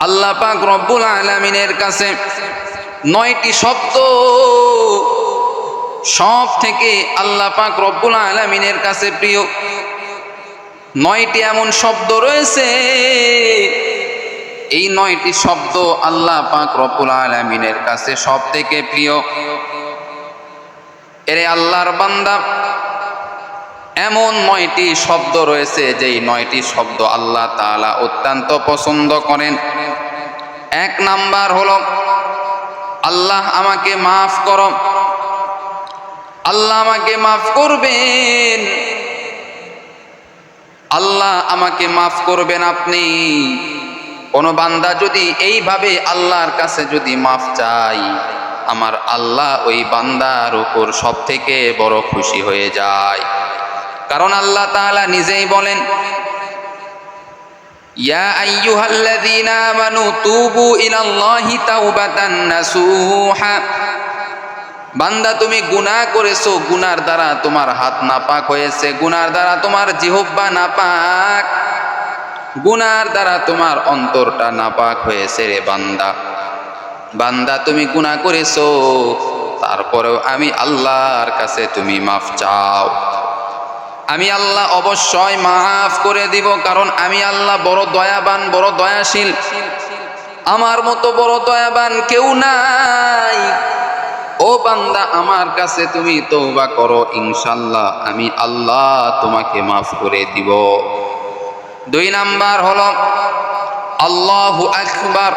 আল্লাহ পাক রব্বুল আলমিনের কাছে নয়টি শব্দ সব থেকে আল্লাহ পাক রব্বুল আলমিনের কাছে প্রিয়। নয়টি এমন শব্দ রয়েছে, এই নয়টি শব্দ আল্লাহ পাক রব্বুল আলমিনের কাছে সব থেকে প্রিয়। এরে আল্লাহর বান্দা এমন নয়টি শব্দ রয়েছে যেই নয়টি শব্দ আল্লাহ তাআলা অত্যন্ত পছন্দ করেন। এক নাম্বার হল, আল্লাহ আমাকে মাফ করো। আল্লাহ আমাকে মাফ করবেন। আল্লাহ আমাকে মাফ করবেন আপনি। কোন বান্দা যদি এইভাবে আল্লাহর কাছে যদি মাফ চাই আমার আল্লাহ ওই বান্দার উপর সব থেকে বড় খুশি হয়ে যায়। কারণ আল্লাহ তাআলা নিজেই বলেন, ইয়া আইয়ুহাল্লাযীনা আমানু তুবু ইলাল্লাহি তাওবাতান নাসুহা। বান্দা, তুমি গুনাহ করেছ, গুনার দ্বারা তোমার হাত নাপাক হয়েছে, গুনার দ্বারা তোমার জিহব্বা নাপাক, গুনার দ্বারা তোমার অন্তরটা নাপাক হয়েছে রে বান্দা। বান্দা, তুমি গুনাহ করেছ, তারপরেও আমি আল্লাহর কাছে তুমি মাফ চাও। আমি আল্লাহ অবশ্যই মাফ করে দিব, কারণ আমি আল্লাহ বড় দয়াবান, বড় দয়াশীল। আমার মতো বড় দয়াবান কেউ নাই। ও বান্দা, আমার কাছে তুমি তৌবা করো ইনশাল্লাহ আমি আল্লাহ তোমাকে মাফ করে দিব। দুই নাম্বার হলো, আল্লাহ আকবার।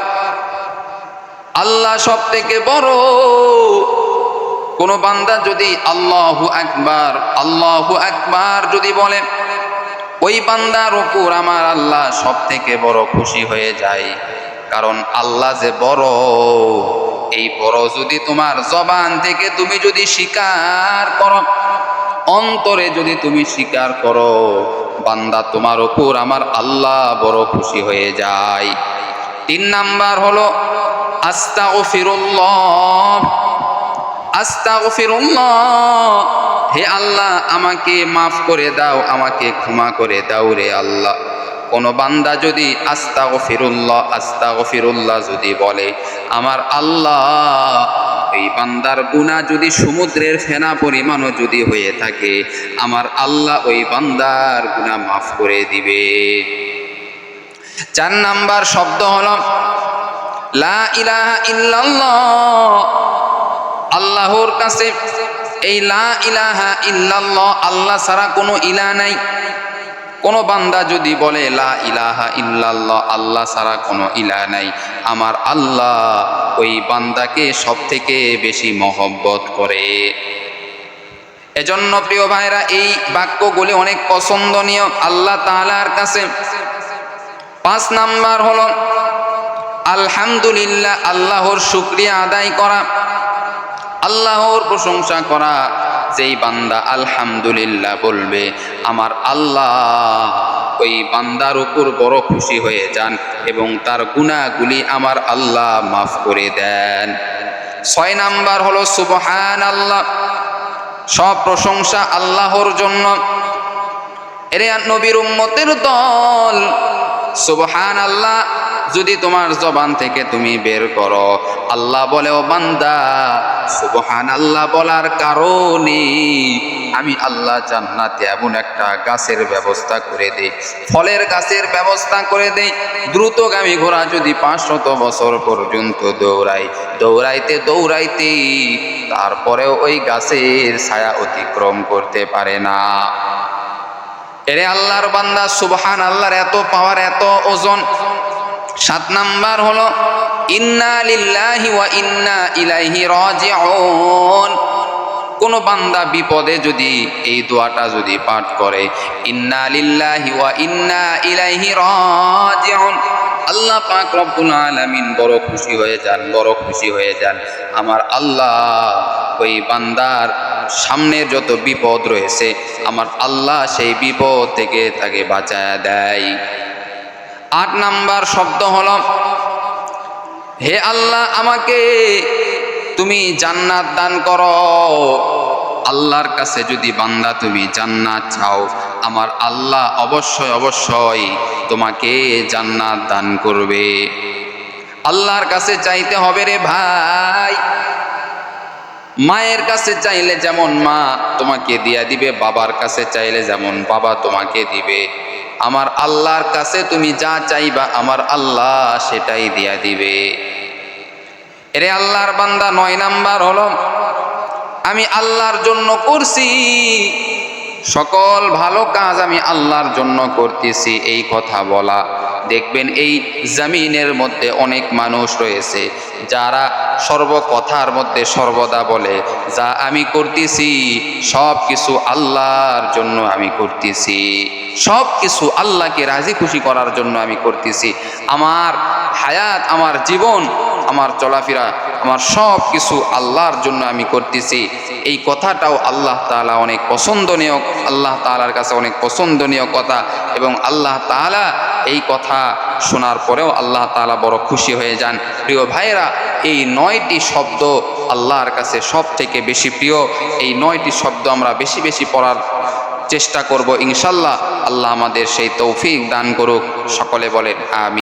আল্লাহ সব থেকে বড় কোন বান্দা যদি আল্লাহু আকবার আল্লাহু আকবার যদি বলে, ওই বান্দার উপর আমার আল্লাহ সব থেকে বড় খুশি হয়ে যায়। কারণ আল্লাহ যে বড়, এই বড় যদি তোমার জবান থেকে তুমি যদি স্বীকার করো, অন্তরে যদি তুমি স্বীকার করো, বান্দা তোমার উপর আমার আল্লাহ বড় খুশি হয়ে যায়। তিন নাম্বার হলো আস্তাগফিরুল্লাহ আস্তাগফিরুল্লাহ। হে আল্লাহ, আমাকে মাফ করে দাও, আমাকে ক্ষমা করে দাও রে আল্লাহ। কোন বান্দা যদি আস্তাগফিরুল্লাহ আস্তাগফিরুল্লাহ যদি বলে, আমার আল্লাহ, এই বান্দার গুণা যদি সমুদ্রের ফেনা পরিমাণও যদি হয়ে থাকে, আমার আল্লাহ ওই বান্দার গুণা মাফ করে দিবে। চার নাম্বার শব্দ হলো, লা ইলাহা ইল্লাল্লাহ। আল্লাহর কাছে এই লা ইলাহা ইল্লাল্লাহ, আল্লাহ ছাড়া কোনো ইলা নাই। কোনো বান্দা যদি বলে লা ইলাহা ইল্লাল্লাহ, আল্লাহ ছাড়া কোনো ইলা নাই। আমার আল্লাহ ওই বান্দাকে সব থেকে বেশি মহব্বত করে। এজন্য প্রিয় ভাইরা এই বাক্যগুলি অনেক পছন্দনীয়। আল্লাহ তাআলার কাছে পাঁচ নাম্বার হলো, আলহামদুলিল্লাহ, আল্লাহর শুক্রিয়া আদায় করা। আল্লাহর প্রশংসা করা, যেই বান্দা আলহামদুলিল্লাহ বলবে, আমার আল্লাহ ওই বান্দার উপর বড় খুশি হয়ে যান এবং তার গুণাগুলি আমার আল্লাহ মাফ করে দেন। ছয় নাম্বার হলো সুবহান আল্লাহ সব প্রশংসা আল্লাহর জন্য। এরে নবীর উম্মতের দল সুবহান আল্লাহ যদি তোমার জবান থেকে তুমি বের করো, আল্লাহ বলে, ও বান্দা সুবহান আল্লাহ বলার কারণে আমি আল্লাহ জান্নাতে এমন একটা গাছের ব্যবস্থা করে দেই। ফলের গাছের ব্যবস্থা করে দেই। দ্রুতগামী ঘোড়া যদি পাঁচশত বছর পর্যন্ত দৌড়াই দৌড়াইতে দৌড়াইতে তারপরেও ওই গাছের ছায়া অতিক্রম করতে পারে না। এরে আল্লাহর বান্দা সুবহান আল্লাহর এত পাওয়ার এত ওজন সাত নাম্বার হলো, ইন্না লিল্লাহি ওয়া ইন্না ইলাইহি রাজিউন। কোন বান্দা বিপদে যদি এই দোয়াটা যদি পাঠ করে, ইন্না লিল্লাহি ওয়া ইন্না ইলাইহি রাজিউন। আল্লাহ পাক রব্বুল আলামিন বড় খুশি হয়ে যান, বড় খুশি হয়ে যান। আমার আল্লাহ, ওই বান্দার সামনের যত বিপদ রয়েছে, আমার আল্লাহ সেই বিপদ থেকে তাকে বাঁচায় দেয়। আট নাম্বার শব্দ হল, হে আল্লাহ আমাকে তুমি জান্নাত দান করো। আল্লাহর কাছে যদি বান্দা তুমি জান্নাত চাও, আমার আল্লাহ অবশ্যই অবশ্যই তোমাকে জান্নাত দান করবে। আল্লাহর কাছে চাইতে হবে রে ভাই, মায়ের কাছে চাইলে যেমন মা তোমাকে দিয়া দিবে, বাবার কাছে চাইলে যেমন বাবা তোমাকে দিবে। আমার আল্লাহর কাছে তুমি যা চাইবা আমার আল্লাহ সেটাই দিয়া দিবে। এরে আল্লাহর বান্দা নয় নাম্বার হলো, আমি আল্লাহর জন্য করছি সকল ভালো কাজ আমি আল্লাহর জন্য করতেছি, এই কথা বলা। দেখবেন এই জমিনের মধ্যে অনেক মানুষ রয়েছে, যারা সর্বকথার মধ্যে সর্বদা বলে, যা আমি করতেছি সব কিছু আল্লাহর জন্য আমি করতেছি। সব কিছু আল্লাহকে রাজি খুশি করার জন্য আমি করতেছি। আমার হায়াত, আমার জীবন, আমার চলাফেরা, আমার সব কিছু আল্লাহর জন্য আমি করতেছি। এই কথাটাও আল্লাহ তালা অনেক পছন্দনীয়, আল্লাহ তাআলার কাছে অনেক পছন্দনীয় কথা এবং আল্লাহ তাআলা এই কথা শোনার পরেও আল্লাহ তাআলা বড় খুশি হয়ে যান। প্রিয় ভাইরা এই নয়টি শব্দ আল্লাহর কাছে সব থেকে বেশি প্রিয়। এই নয়টি শব্দ আমরা বেশি বেশি পড়ার চেষ্টা করব ইনশাল্লাহ আল্লাহ আমাদের সেই তৌফিক দান করুক। সকলে বলেন আমি